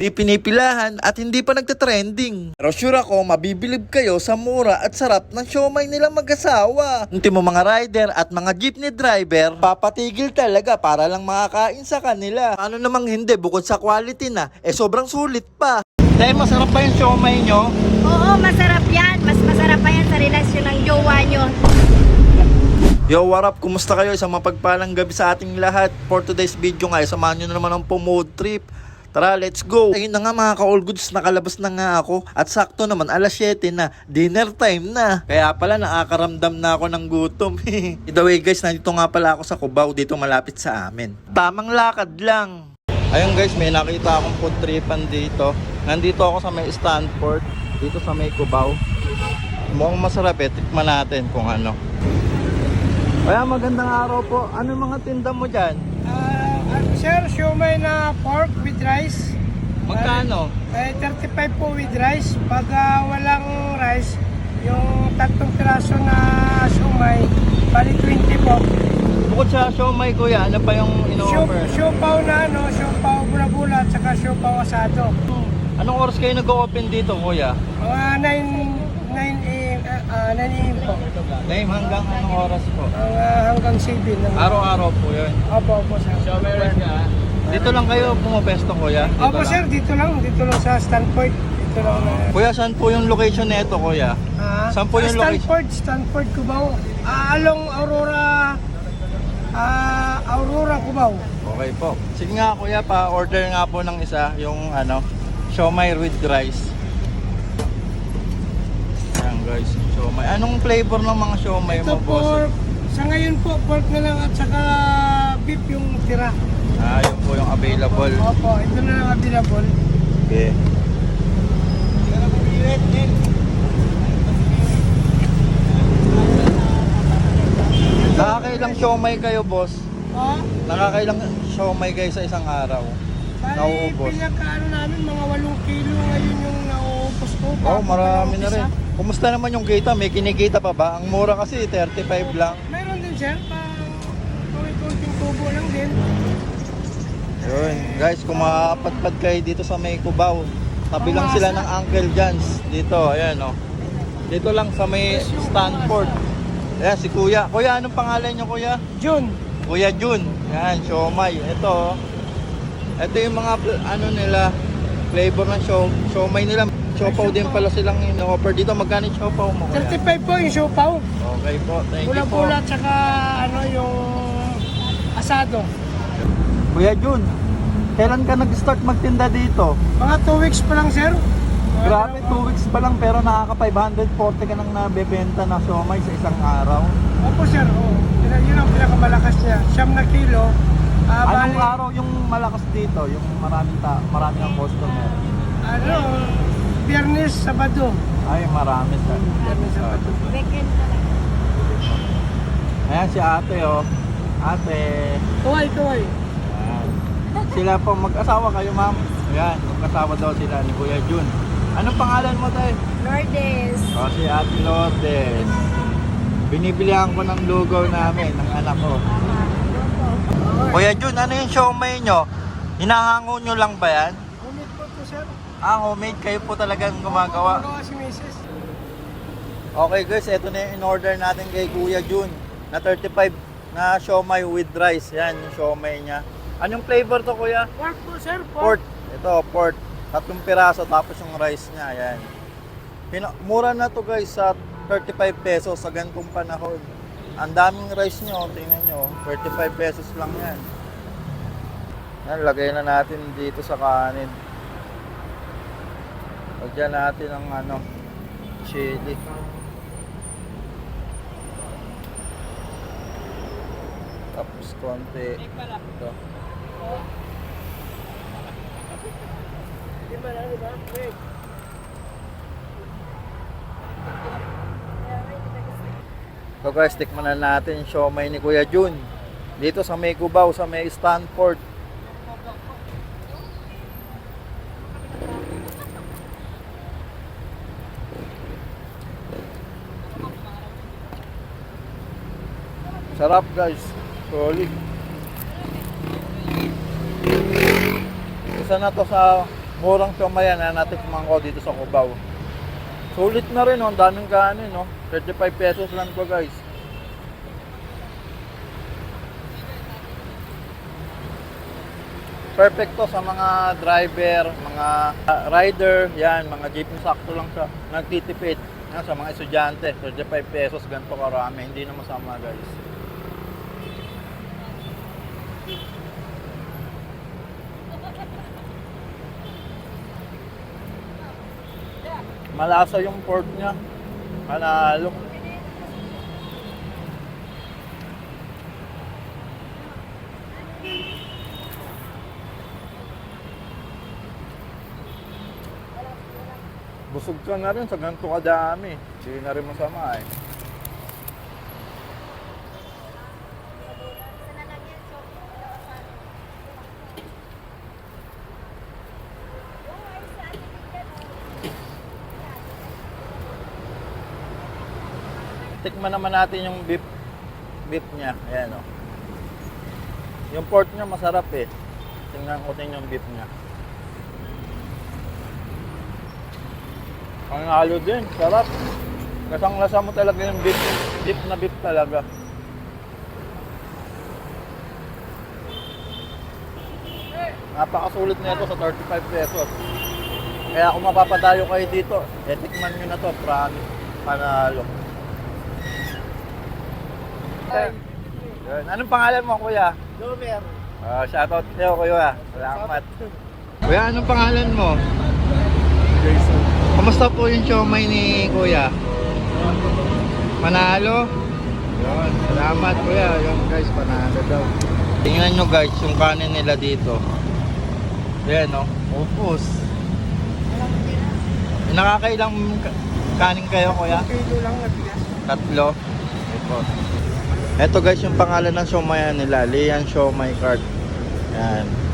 Di pinipilahan at hindi pa nagte-trending. Pero sure ako, mabibilib kayo sa mura at sarap ng siomay nilang mag-asawa. Hindi mo mga rider at mga jeepney driver, papatigil talaga para lang makakain sa kanila. Ano namang hindi, bukod sa quality na, eh sobrang sulit pa. Dahil masarap ba yung siomay nyo? Oo, masarap yan. Mas masarap pa yan sa relasyon ng jowa nyo. Yo, what up? Kumusta kayo? Isang mapagpalang gabi sa ating lahat. For today's video nga, samahan nyo na naman ang pumood trip. Tara, let's go! Ayun na nga mga ka-all goods, nakalabas na nga ako. At sakto naman, alas 7 na, dinner time na. Kaya pala, nakakaramdam na ako ng gutom. Either way guys, nandito nga pala ako sa Cubao, dito malapit sa amin. Tamang lakad lang. Ayun guys, may nakita akong food tripan dito. Nandito ako sa may Stanford, dito sa may Cubao. Mukhang masarap eh, tikman natin kung ano. Kaya magandang araw po. Ano mga tinda mo dyan? Ah, ano, sir, siomay na pork with rice. Magkano? Eh, 35 po with rice. Pag ah, walang rice, yung tatlong piraso na siomay, bali 20 po. Bukod sa siomay kuya, ano pa yung Siu- in-offer? Siopaw na ano, siopaw bula-bula, at saka siopaw asado. Anong oras kayo nag-open dito kuya? Mga 9, 9 a.m. ah, 9 a.m. po. Dahil hanggang anong oras po? Mga hanggang 7. Ng, Araw-araw po yun. Opo, opo, sir. Dito lang kayo pumapesto kuya? Dito Opo, lang? sir, dito lang. Dito lang sa standpoint. Dito lang na. Kuya, saan po yung location nito kuya? Ah, Saan po yung location? Stanford, Stanford, Cubao. Ah, along Aurora, ah, Aurora, Cubao. Okay po. Sige nga kuya, pa-order nga po ng isa, yung ano, siomay with rice. Guys, siomay. Anong flavor ng mga siomay Ito mo boss? pork, sa ngayon po, pork na lang at saka beef yung tira. Ah, yun po yung available. Opo, ito na lang available. Okay. Nakakailang siomay kayo, boss? Oh, Nakakailang siomay kayo sa isang araw? bali, Nauubos. pinaka ano namin, mga 8 kilo ngayon yung nauubos ko. Oh, marami na rin. naumpisa. Kumusta naman yung kita? May kinikita pa ba? Ang mura kasi, 35 lang. Meron din sir, pa konting tubo lang din. Yun, guys, kung makapadpad kayo dito sa may Cubao, tabi lang sila ng Uncle John's dito, ayan oh. Dito lang sa may Stanford. Ayan, si Kuya. Kuya, anong pangalan niyo, Kuya? June, Kuya Jun. Yan, siomay. Ito, oh. ito yung mga ano nila, flavor ng siomay nila. Siopaw din pala silang in-offer dito. Magkano yung siopaw mo, Kuya? 35 po yung siopaw. Okay po, thank you po. Pula-pula at saka ano yung asado. Kuya Jun, kailan ka nag-start magtinda dito? Mga 2 weeks pa lang sir. Mga Grabe, 2 weeks pa lang pero nakaka 540 ka nang nabebenta na siomay sa isang araw. Opo sir, oo. Yun, yun ang pinakamalakas niya. Siyam na kilo. Ah, Anong bali, araw yung malakas dito? Yung maraming ta marami ang customer? Ano, biyernes, sabado. Ay, marami sa. Biyernes, sabado. Weekend talaga. Ayan si ate oh. Ate. Kaway, kaway. Ayan. Sila po mag-asawa kayo ma'am. Ayan, mag-asawa daw sila ni Kuya Jun. Anong pangalan mo tayo? Lourdes. O si Ate Lourdes. Binibilihan ko ng lugaw namin, ng anak ko. Kuya Jun, ano yung siomay nyo? Hinahango nyo lang ba yan? Umit po to sir. Ah, homemade kayo po talagang gumagawa. Si Mrs. Okay guys, ito na yung in-order natin kay Kuya Jun na 35 na siomay with rice. Yan yung siomay niya. Anong flavor to kuya? Pork po sir, Port. pork. Ito, port. Tatlong piraso tapos yung rice niya. Yan. Pina- mura na to guys sa 35 pesos sa ganitong panahon. Ang daming rice nyo, tingnan nyo. 35 pesos lang yan. Yan, lagay na natin dito sa kanin. Lagyan natin ng ano, chili. Tapos konti. Ito. Di ba di ba? So guys, tikman na natin yung siomay ni Kuya Jun. Dito sa may Cubao, sa may Stanford. Sarap guys. Solid. Isa na to sa murang yan na natikman ko dito sa Cubao. Sulit na rin, oh. ang daming kanin, no? 35 pesos lang to guys. Perfect to sa mga driver, mga ah, rider, yan, mga jeepney sakto lang sa nagtitipid. Yan, sa mga estudyante, 35 pesos, ganito karami, hindi na masama guys. Malasa yung pork niya. Panalo. Busog ka na rin sa ganito kadami. Hindi na rin masama eh. Tikman naman natin yung beef beef niya. Ayan o. Yung pork niya masarap eh. Tingnan ko din yung beef niya. Ang halo din, sarap. Lasang lasa mo talaga yung beef. Beef na beef talaga. Napakasulit nito sa 35 pesos. Kaya kung mapapadayo kayo dito, eh, tikman nyo na to, promise. Panalo. Yun. Anong pangalan mo, kuya? Dover. Ah, shoutout sa'yo, kuya. Salamat. Kuya, anong pangalan mo? Jason. Kamusta po yung siomay ni kuya? Panalo? Yun, salamat kuya. Yung guys, panalo daw. Tingnan nyo guys, yung kanin nila dito. Ayan o, oh, upos. Nakakailang ka- kanin kayo kuya? Kilo lang na bigas. Tatlo. Ito. Ito guys yung pangalan ng siomay nila, Lian Siomay Card. Yan.